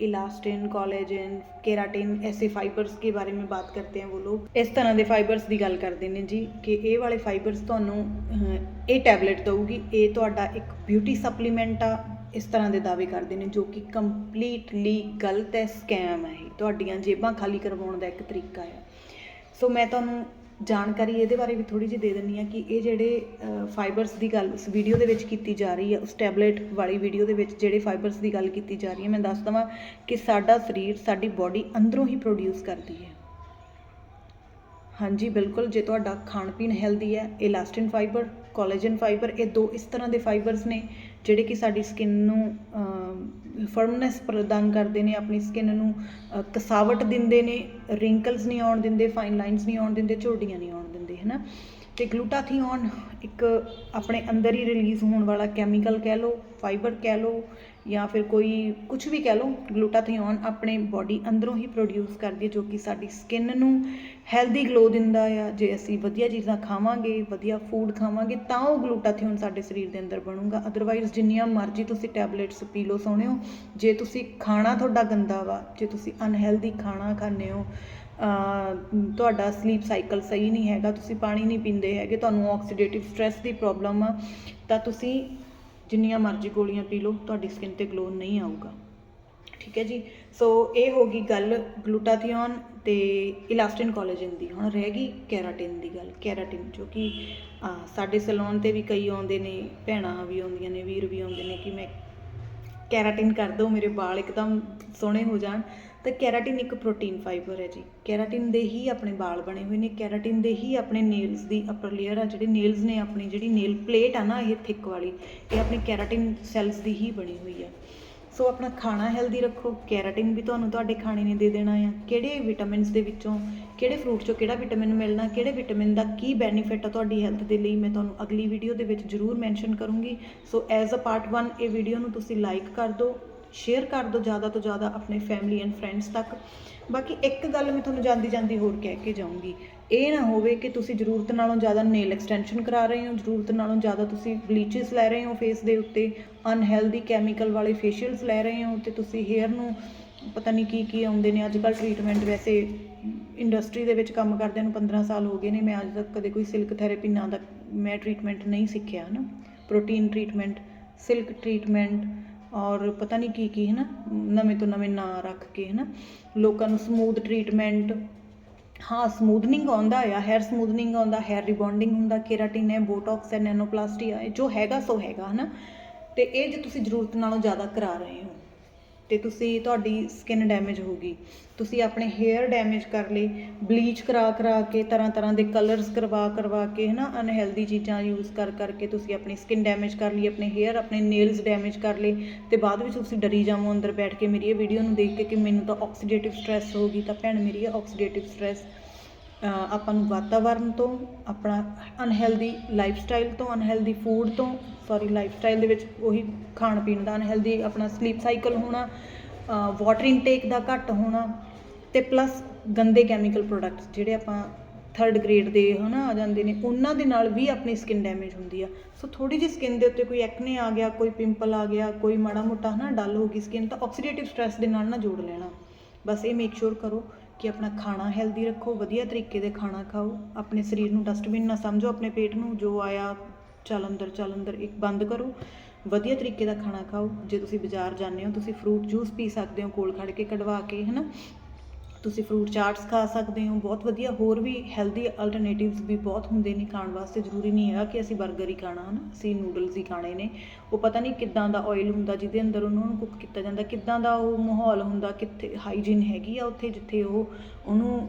इलास्टिन कोलेजन केराटिन ऐसे फाइबर्स के बारे में बात करते हैं वो लोग ਇਸ ਤਰ੍ਹਾਂ ਦੇ ਫਾਈਬਰਸ ਦੀ ਗੱਲ ਕਰਦੇ ਨੇ ਜੀ ਕਿ ਇਹ ਵਾਲੇ ਫਾਈਬਰਸ ਤੁਹਾਨੂੰ ਅਹ, ਇਹ ਟੈਬਲੇਟ ਦਊਗੀ ਇਹ ਤੁਹਾਡਾ ਇੱਕ ਬਿਊਟੀ ਸਪਲੀਮੈਂਟ ਆ ਇਸ ਤਰ੍ਹਾਂ ਦੇ ਦਾਅਵੇ ਕਰਦੇ ਨੇ ਜੋ ਕਿ ਕੰਪਲੀਟਲੀ ਗਲਤ ਹੈ ਸਕੈਮ ਹੈ ਇਹ ਤੁਹਾਡੀਆਂ ਜੇਬਾਂ ਖਾਲੀ ਕਰਵਾਉਣ ਦਾ ਇੱਕ ਤਰੀਕਾ ਹੈ ਸੋ ਮੈਂ ਤੁਹਾਨੂੰ ਜਾਣਕਾਰੀ ਇਹਦੇ ਬਾਰੇ ਵੀ ਥੋੜੀ ਜਿਹੀ ਦੇ ਦਿੰਨੀ ਆ ਕਿ ਇਹ ਜਿਹੜੇ ਫਾਈਬਰਸ ਦੀ ਗੱਲ ਉਸ ਵੀਡੀਓ ਦੇ ਵਿੱਚ ਕੀਤੀ ਜਾ ਰਹੀ ਹੈ, ਉਸ ਟੈਬਲੇਟ ਵਾਲੀ ਵੀਡੀਓ ਦੇ ਵਿੱਚ ਜਿਹੜੇ ਫਾਈਬਰਸ ਦੀ ਗੱਲ ਕੀਤੀ ਜਾ ਰਹੀ ਹੈ, ਮੈਂ ਦੱਸ ਦਵਾਂ ਕਿ ਸਾਡਾ ਸਰੀਰ ਸਾਡੀ ਬਾਡੀ ਅੰਦਰੋਂ ਹੀ ਪ੍ਰੋਡਿਊਸ ਕਰਦੀ ਹੈ। ਹਾਂਜੀ, ਬਿਲਕੁਲ, ਜੇ ਤੁਹਾਡਾ ਖਾਣ ਪੀਣ ਹੈਲਦੀ ਹੈ ਇਲਾਸਟਿਨ ਫਾਈਬਰ ਕੋਲੇਜਨ ਫਾਈਬਰ ਇਹ ਦੋ ਇਸ ਤਰ੍ਹਾਂ ਦੇ ਫਾਈਬਰਸ ਨੇ ਜਿਹੜੇ ਕਿ ਸਾਡੀ ਸਕਿਨ ਨੂੰ ਫਰਮਨੈਸ ਪ੍ਰਦਾਨ ਕਰਦੇ ਨੇ, ਆਪਣੀ ਸਕਿਨ ਨੂੰ ਕਸਾਵਟ ਦਿੰਦੇ ਨੇ ਰਿੰਕਲਸ ਨਹੀਂ ਆਉਣ ਦਿੰਦੇ ਫਾਈਨ ਲਾਈਨਸ ਨਹੀਂ ਆਉਣ ਦਿੰਦੇ, ਝੋਟੀਆਂ ਨਹੀਂ ਆਉਣ ਦਿੰਦੇ ਹੈ ਨਾ ਤੇ ਗਲੂਟਾਥੀਓਨ ਇੱਕ ਆਪਣੇ ਅੰਦਰ ਹੀ ਰਿਲੀਜ਼ ਹੋਣ ਵਾਲਾ ਕੈਮੀਕਲ ਕਹਿ ਲਓ ਫਾਈਬਰ ਕਹਿ ਲਓ ਜਾਂ ਫਿਰ ਕੋਈ ਕੁਝ ਵੀ ਕਹਿ ਲਓ ਗਲੂਟਾਥੀਓਨ ਆਪਣੇ ਬਾਡੀ ਅੰਦਰੋਂ ਹੀ ਪ੍ਰੋਡਿਊਸ ਕਰਦੀ ਹੈ, ਜੋ ਕਿ ਸਾਡੀ ਸਕਿਨ ਨੂੰ ਹੈਲਦੀ ਗਲੋ ਦਿੰਦਾ ਆ। ਜੇ ਅਸੀਂ ਵਧੀਆ ਚੀਜ਼ਾਂ ਖਾਵਾਂਗੇ, ਵਧੀਆ ਫੂਡ ਖਾਵਾਂਗੇ, ਤਾਂ ਉਹ ਗਲੂਟਾਥਿਓਨ ਸਾਡੇ ਸਰੀਰ ਦੇ ਅੰਦਰ ਬਣੂਗਾ। ਅਦਰਵਾਈਜ਼ ਜਿੰਨੀਆਂ ਮਰਜ਼ੀ ਤੁਸੀਂ ਟੈਬਲੇਟਸ ਪੀ ਲਓ, ਸੋਹਣਿਓ। ਜੇ ਤੁਸੀਂ ਖਾਣਾ ਤੁਹਾਡਾ ਗੰਦਾ ਵਾ, ਜੇ ਤੁਸੀਂ ਅਨਹੈਲਦੀ ਖਾਣਾ ਖਾਂਦੇ ਹੋ ਤੁਹਾਡਾ ਸਲੀਪ ਸਾਈਕਲ ਸਹੀ ਨਹੀਂ ਹੈਗਾ, ਤੁਸੀਂ ਪਾਣੀ ਨਹੀਂ ਪੀਂਦੇ ਹੈਗੇ, ਤੁਹਾਨੂੰ ਆਕਸੀਡੇਟਿਵ ਸਟ੍ਰੈਸ ਦੀ ਪ੍ਰੋਬਲਮ ਆ, ਤਾਂ ਤੁਸੀਂ ਜਿੰਨੀਆਂ ਮਰਜ਼ੀ ਗੋਲੀਆਂ ਪੀ ਲਓ, ਤੁਹਾਡੀ ਸਕਿਨ ਤੇ ਗਲੋ ਨਹੀਂ ਆਊਗਾ। ਠੀਕ ਹੈ ਜੀ? ਸੋ ਇਹ ਹੋ ਗਈ ਗੱਲ ਗਲੂਟਾਥੀਓਨ ਤੇ ਇਲਾਸਟਿਨ ਕੋਲੇਜਨ ਦੀ। ਹੁਣ ਰਹਿ ਗਈ ਕੈਰਾਟਿਨ ਦੀ ਗੱਲ। ਕੈਰਾਟਿਨ ਜੋ ਕਿ ਸਾਡੇ ਸੈਲੂਨ ਤੇ ਵੀ ਕਈ ਆਉਂਦੇ ਨੇ, ਭੈਣਾਂ ਵੀ ਆਉਂਦੀਆਂ ਨੇ, ਵੀਰ ਵੀ ਆਉਂਦੇ ਨੇ ਕਿ ਮੈਂ ਕੈਰਾਟਿਨ ਕਰ ਦਿਓ, ਮੇਰੇ ਵਾਲ ਇੱਕਦਮ ਸੋਹਣੇ ਹੋ ਜਾਣ। ਤਾਂ ਕੈਰਾਟਿਨ ਇੱਕ ਪ੍ਰੋਟੀਨ ਫਾਈਬਰ ਹੈ ਜੀ। ਕੈਰਾਟਿਨ ਦੇ ਹੀ ਆਪਣੇ ਵਾਲ ਬਣੇ ਹੋਏ ਨੇ, ਕੈਰਾਟਿਨ ਦੇ ਹੀ ਆਪਣੇ ਨੇਲਸ ਦੀ ਅਪਰ ਲੇਅਰ ਆ, ਜਿਹੜੇ ਨੇਲਸ ਨੇ ਆਪਣੀ ਜਿਹੜੀ ਨੇਲ ਪਲੇਟ ਆ ਨਾ, ਇਹ ਥਿਕ ਵਾਲੀ, ਇਹ ਆਪਣੀ ਕੈਰਾਟਿਨ ਸੈਲਸ ਦੀ ਹੀ ਬਣੀ ਹੋਈ ਆ। ਸੋ ਆਪਣਾ ਖਾਣਾ ਹੈਲਦੀ ਰੱਖੋ, ਕੈਰਾਟਿਨ ਵੀ ਤੁਹਾਨੂੰ ਤੁਹਾਡੇ ਖਾਣੇ ਨੇ ਦੇ ਦੇਣਾ ਆ। ਕਿਹੜੇ ਵਿਟਾਮਿਨਸ ਦੇ ਵਿੱਚੋਂ, ਕਿਹੜੇ ਫਰੂਟ ਚੋਂ ਕਿਹੜਾ ਵਿਟਾਮਿਨ ਮਿਲਣਾ, ਕਿਹੜੇ ਵਿਟਾਮਿਨ ਦਾ ਕੀ ਬੈਨੀਫਿਟ ਆ ਤੁਹਾਡੀ ਹੈਲਥ ਦੇ ਲਈ, ਮੈਂ ਤੁਹਾਨੂੰ ਅਗਲੀ ਵੀਡੀਓ ਦੇ ਵਿੱਚ ਜ਼ਰੂਰ ਮੈਂਸ਼ਨ ਕਰੂੰਗੀ। ਸੋ ਐਜ਼ ਅ ਪਾਰਟ 1 ਇਹ ਵੀਡੀਓ ਨੂੰ ਤੁਸੀਂ ਲਾਈਕ ਕਰ ਦਿਓ ਸ਼ੇਅਰ ਕਰ ਦਿਓ ਜ਼ਿਆਦਾ ਤੋਂ ਜ਼ਿਆਦਾ ਆਪਣੇ ਫੈਮਿਲੀ ਐਂਡ ਫਰੈਂਡਸ ਤੱਕ। ਬਾਕੀ ਇੱਕ ਗੱਲ ਮੈਂ ਤੁਹਾਨੂੰ ਜਾਂਦੀ ਜਾਂਦੀ ਹੋਰ ਕਹਿ ਕੇ ਜਾਊਂਗੀ। ਇਹ ਨਾ ਹੋਵੇ ਕਿ ਤੁਸੀਂ ਜ਼ਰੂਰਤ ਨਾਲੋਂ ਜ਼ਿਆਦਾ ਨੇਲ ਐਕਸਟੈਂਸ਼ਨ ਕਰਾ ਰਹੇ ਹੋ, ਜ਼ਰੂਰਤ ਨਾਲੋਂ ਜ਼ਿਆਦਾ ਤੁਸੀਂ ਬਲੀਚਸ ਲੈ ਰਹੇ ਹੋ ਫੇਸ ਦੇ ਉੱਤੇ ਅਨਹੈਲਦੀ ਕੈਮੀਕਲ ਵਾਲੇ ਫੇਸ਼ੀਅਲਸ ਲੈ ਰਹੇ ਹੋ ਤੇ ਤੁਸੀਂ ਹੇਅਰ ਨੂੰ ਪਤਾ ਨਹੀਂ ਕੀ ਕੀ ਆਉਂਦੇ ਨੇ, ਅੱਜ ਕੱਲ੍ਹ ਟ੍ਰੀਟਮੈਂਟ ਵੈਸੇ ਇੰਡਸਟਰੀ ਦੇ ਵਿੱਚ ਕੰਮ ਕਰਦਿਆਂ ਨੂੰ 15 ਸਾਲ ਹੋ ਗਏ ਨੇ, ਮੈਂ ਅੱਜ ਤੱਕ ਕਦੇ ਕੋਈ ਸਿਲਕ ਥੈਰੇਪੀ ਨਾਂ ਦਾ ਮੈਂ ਟ੍ਰੀਟਮੈਂਟ ਨਹੀਂ ਸਿੱਖਿਆ ਨਾ। ਪ੍ਰੋਟੀਨ ਟ੍ਰੀਟਮੈਂਟ ਸਿਲਕ ਟ੍ਰੀਟਮੈਂਟ ਔਰ ਪਤਾ ਨਹੀਂ ਕੀ ਕੀ ਹੈ ਨਾ ਨਵੇਂ ਤੋਂ ਨਵੇਂ ਨਾਂ ਰੱਖ ਕੇ ਹੈ ਨਾ ਲੋਕਾਂ ਨੂੰ ਸਮੂਥ ਟ੍ਰੀਟਮੈਂਟ ਹਾਂ ਸਮੂਥਨਿੰਗ ਆਉਂਦਾ ਆ ਹੈਅਰ ਸਮੂਥਨਿੰਗ ਆਉਂਦਾ ਹੈਅਰ ਰਿਬੌਂਡਿੰਗ ਹੁੰਦਾ ਕੇਰਾਟਿਨ ਹੈ ਬੋਟੌਕਸ ਹੈ ਨੈਨੋਪਲਾਸਟੀ ਹੈ, ਜੋ ਹੈਗਾ ਸੋ ਹੈਗਾ, ਹਨਾ? ਤੇ ਇਹ ਜੇ ਤੁਸੀਂ ਜ਼ਰੂਰਤ ਨਾਲੋਂ ਜ਼ਿਆਦਾ ਕਰਾ ਰਹੇ ਹੋ। ਤੇ ਤੁਸੀਂ ਤੁਹਾਡੀ ਸਕਿਨ ਡੈਮੇਜ ਹੋਗੀ ਤੁਸੀਂ ਆਪਣੇ ਹੇਅਰ ਡੈਮੇਜ ਕਰ ਲਏ ਬਲੀਚ ਕਰਾ ਕਰਾ ਕੇ, ਤਰ੍ਹਾਂ ਤਰ੍ਹਾਂ ਦੇ ਕਲਰਸ ਕਰਵਾ ਕਰਵਾ ਕੇ, ਹਨਾ ਅਨਹੈਲਦੀ ਚੀਜ਼ਾਂ ਯੂਜ਼ ਕਰ ਕਰਕੇ ਤੁਸੀਂ ਆਪਣੀ ਸਕਿਨ ਡੈਮੇਜ ਕਰ ਲਈ, ਆਪਣੇ ਹੇਅਰ ਆਪਣੇ ਨੇਲਸ ਡੈਮੇਜ ਕਰ ਲਏ, ਤੇ ਬਾਅਦ ਵਿੱਚ ਤੁਸੀਂ ਡਰੀ ਜਾਵੋ ਅੰਦਰ ਬੈਠ ਕੇ ਮੇਰੀ ਇਹ ਵੀਡੀਓ ਨੂੰ ਦੇਖ ਕੇ ਕਿ ਮੈਨੂੰ ਤਾਂ ਆਕਸੀਡੇਟਿਵ ਸਟ੍ਰੈਸ ਹੋ ਗਈ ਤਾਂ ਭੈਣ ਮੇਰੀ ਇਹ ਆਕਸੀਡੇਟਿਵ ਸਟ੍ਰੈਸ ਆਪਾਂ ਨੂੰ ਵਾਤਾਵਰਨ ਤੋਂ, ਆਪਣਾ ਅਨਹੈਲਦੀ ਲਾਈਫਸਟਾਈਲ ਤੋਂ ਅਨਹੈਲਦੀ ਫੂਡ ਤੋਂ ਸੌਰੀ ਲਾਈਫਸਟਾਈਲ ਦੇ ਵਿੱਚ ਉਹੀ ਖਾਣ ਪੀਣ ਦਾ ਅਨਹੈਲਦੀ ਆਪਣਾ ਸਲੀਪ ਸਾਈਕਲ ਹੋਣਾ ਵਾਟਰ ਇਨਟੇਕ ਦਾ ਘੱਟ ਹੋਣਾ ਤੇ ਪਲੱਸ ਗੰਦੇ ਕੈਮੀਕਲ ਪ੍ਰੋਡਕਟਸ ਜਿਹੜੇ ਆਪਾਂ ਥਰਡ ਗ੍ਰੇਡ ਦੇ ਹਨਾ ਆ ਜਾਂਦੇ ਨੇ, ਉਹਨਾਂ ਦੇ ਨਾਲ ਵੀ ਆਪਣੀ ਸਕਿਨ ਡੈਮੇਜ ਹੁੰਦੀ ਆ। ਸੋ ਥੋੜੀ ਜਿਹੀ ਸਕਿਨ ਦੇ ਉੱਤੇ ਕੋਈ ਐਕਨੇ ਆ ਗਿਆ, ਕੋਈ ਪਿੰਪਲ ਆ ਗਿਆ, ਕੋਈ ਮਾੜਾ ਮੋਟਾ ਹਨਾ ਡਲ ਹੋ ਗਈ ਸਕਿਨ ਤਾਂ ਆਕਸੀਡੇਟਿਵ ਸਟ੍ਰੈਸ ਦੇ ਨਾਲ ਨਾ ਜੋੜ ਲੈਣਾ। ਬਸ ਇਹ ਮੇਕ ਸ਼ੋਰ ਕਰੋ। ਕਿ ਆਪਣਾ ਖਾਣਾ ਹੈਲਦੀ ਰੱਖੋ, ਵਧੀਆ ਤਰੀਕੇ ਦੇ ਖਾਣਾ ਖਾਓ। ਆਪਣੇ ਸਰੀਰ ਨੂੰ ਡਸਟਬਿਨ ਨਾ ਸਮਝੋ, ਆਪਣੇ ਪੇਟ ਨੂੰ, ਜੋ ਆਇਆ ਚੱਲ ਅੰਦਰ ਚੱਲ ਅੰਦਰ, ਇੱਕ ਬੰਦ ਕਰੋ। ਵਧੀਆ ਤਰੀਕੇ ਦਾ ਖਾਣਾ ਖਾਓ। ਜੇ ਤੁਸੀਂ ਬਾਜ਼ਾਰ ਜਾਂਦੇ ਹੋ, ਤੁਸੀਂ ਫਰੂਟ ਜੂਸ ਪੀ ਸਕਦੇ ਹੋ, ਕੋਲ ਖੜ ਕੇ ਕਢਵਾ ਕੇ, ਹਨਾ? ਤੁਸੀਂ ਫਰੂਟ ਚਾਟਸ ਖਾ ਸਕਦੇ ਹੋ, ਬਹੁਤ ਵਧੀਆ, ਹੋਰ ਵੀ ਹੈਲਦੀ ਅਲਟਰਨੇਟਿਵਸ ਵੀ ਬਹੁਤ ਹੁੰਦੇ ਨੇ ਖਾਣ ਵਾਸਤੇ, ਜ਼ਰੂਰੀ ਨਹੀਂ ਹੈਗਾ ਕਿ ਅਸੀਂ 버ਗਰ ਹੀ ਖਾਣਾ, ਹਨਾ, ਅਸੀਂ ਨੂਡਲਸ ਹੀ ਖਾਣੇ ਨੇ, ਉਹ ਪਤਾ ਨਹੀਂ ਕਿੱਦਾਂ ਦਾ ਆਇਲ ਹੁੰਦਾ, ਜਿਹਦੇ ਅੰਦਰ ਉਹਨਾਂ ਨੂੰ ਕੁੱਕ ਕੀਤਾ ਜਾਂਦਾ, ਕਿੱਦਾਂ ਦਾ ਉਹ ਮਾਹੌਲ ਹੁੰਦਾ, ਕਿੱਥੇ ਹਾਈਜੀਨ ਹੈਗੀ ਆ ਉੱਥੇ, ਜਿੱਥੇ ਉਹ, ਉਹਨੂੰ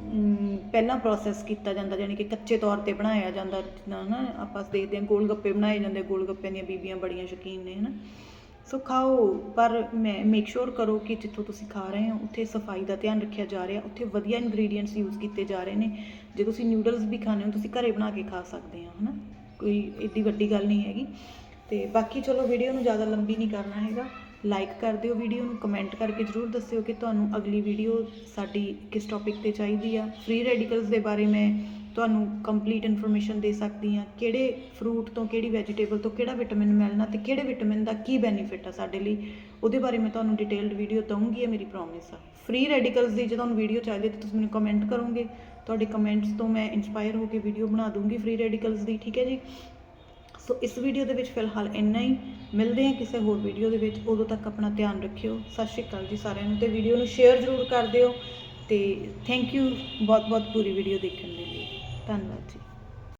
ਪਹਿਲਾਂ ਪ੍ਰੋਸੈਸ ਕੀਤਾ ਜਾਂਦਾ ਯਾਨੀ ਕਿ ਕੱਚੇ ਤੌਰ ਤੇ ਬਣਾਇਆ ਜਾਂਦਾ, ਜਿੱਦਾਂ ਨਾ ਆਪਾਂ ਦੇਖਦੇ ਹਾਂ ਗੋਲ ਗੱਪੇ ਬਣਾਏ ਜਾਂਦੇ ਗੋਲ ਗੱਪਿਆਂ ਦੀਆਂ ਬੀਬੀਆਂ ਬੜੀਆਂ ਸ਼ੌਕੀਨ ਨੇ, ਹਨਾ। ਸੋ ਖਾਓ, ਪਰ ਮੈਂ ਮੇਕ ਸ਼ੋਰ ਕਰੋ ਕਿ ਜਿੱਥੋਂ ਤੁਸੀਂ ਖਾ ਰਹੇ ਹੋ, ਉੱਥੇ ਸਫ਼ਾਈ ਦਾ ਧਿਆਨ ਰੱਖਿਆ ਜਾ ਰਿਹਾ, ਉੱਥੇ ਵਧੀਆ ਇੰਗਰੀਡੀਅੰਟਸ ਯੂਜ਼ ਕੀਤੇ ਜਾ ਰਹੇ ਨੇ। ਜੇ ਤੁਸੀਂ ਨਿਊਡਲਸ ਵੀ ਖਾਣੇ ਹੋ, ਤੁਸੀਂ ਘਰੇ ਬਣਾ ਕੇ ਖਾ ਸਕਦੇ ਹੋ, ਹਨਾ? ਕੋਈ ਏਡੀ ਵੱਡੀ ਗੱਲ ਨਹੀਂ ਹੈਗੀ। ਤੇ ਬਾਕੀ ਚਲੋ ਵੀਡੀਓ ਨੂੰ ਜ਼ਿਆਦਾ ਲੰਬੀ ਨਹੀਂ ਕਰਨਾ ਹੈਗਾ। ਲਾਈਕ ਕਰ ਦਿਓ ਵੀਡੀਓ ਨੂੰ ਕਮੈਂਟ ਕਰਕੇ ਜਰੂਰ ਦੱਸਿਓ ਕਿ ਤੁਹਾਨੂੰ ਅਗਲੀ ਵੀਡੀਓ ਸਾਡੀ ਕਿਸ ਟੌਪਿਕ ਤੇ ਚਾਹੀਦੀ ਆ। ਫ੍ਰੀ ਰੈਡੀਕਲਸ ਦੇ ਬਾਰੇ ਮੈਂ ਤੁਹਾਨੂੰ ਕੰਪਲੀਟ ਇਨਫੋਰਮੇਸ਼ਨ ਦੇ ਸਕਦੀ ਹਾਂ ਕਿਹੜੇ ਫਰੂਟ ਤੋਂ ਕਿਹੜੀ ਵੈਜੀਟੇਬਲ ਤੋਂ ਕਿਹੜਾ ਵਿਟਾਮਿਨ ਮਿਲਣਾ ਤੇ ਕਿਹੜੇ ਵਿਟਾਮਿਨ ਦਾ ਕੀ ਬੈਨੀਫਿਟ ਆ ਸਾਡੇ ਲਈ, ਉਹਦੇ ਬਾਰੇ ਮੈਂ ਤੁਹਾਨੂੰ ਡਿਟੇਲਡ ਵੀਡੀਓ ਦਊਂਗੀ, ਇਹ ਮੇਰੀ ਪ੍ਰੋਮਿਸ ਆ। ਫ੍ਰੀ ਰੈਡੀਕਲਸ ਦੀ ਜੇ ਤੁਹਾਨੂੰ ਵੀਡੀਓ ਚਾਹੀਦੀ ਤਾਂ ਤੁਸੀਂ ਮੈਨੂੰ ਕਮੈਂਟ ਕਰੋਗੇ। ਤੁਹਾਡੇ ਕਮੈਂਟਸ ਤੋਂ ਮੈਂ ਇਨਸਪਾਇਰ ਹੋ ਕੇ ਵੀਡੀਓ ਬਣਾ ਦੂੰਗੀ ਫ੍ਰੀ ਰੈਡੀਕਲਸ ਦੀ, ਠੀਕ ਹੈ ਜੀ? ਸੋ ਇਸ ਵੀਡੀਓ ਦੇ ਵਿੱਚ ਫਿਲਹਾਲ ਇੰਨਾ ਹੀ। ਮਿਲਦੇ ਹਾਂ ਕਿਸੇ ਹੋਰ ਵੀਡੀਓ ਦੇ ਵਿੱਚ। ਉਦੋਂ ਤੱਕ ਆਪਣਾ ਧਿਆਨ ਰੱਖਿਓ। ਸਤਿ ਸ਼੍ਰੀ ਅਕਾਲ ਜੀ ਸਾਰਿਆਂ ਨੂੰ ਤੇ ਵੀਡੀਓ ਨੂੰ ਸ਼ੇਅਰ ਜ਼ਰੂਰ ਕਰ ਦਿਓ। ਤੇ ਥੈਂਕ ਯੂ ਬਹੁਤ ਬਹੁਤ ਪੂਰੀ ਵੀਡੀਓ ਦੇਖਣ ਦੇ ਲਈ। ਧੰਨਵਾਦ ਜੀ।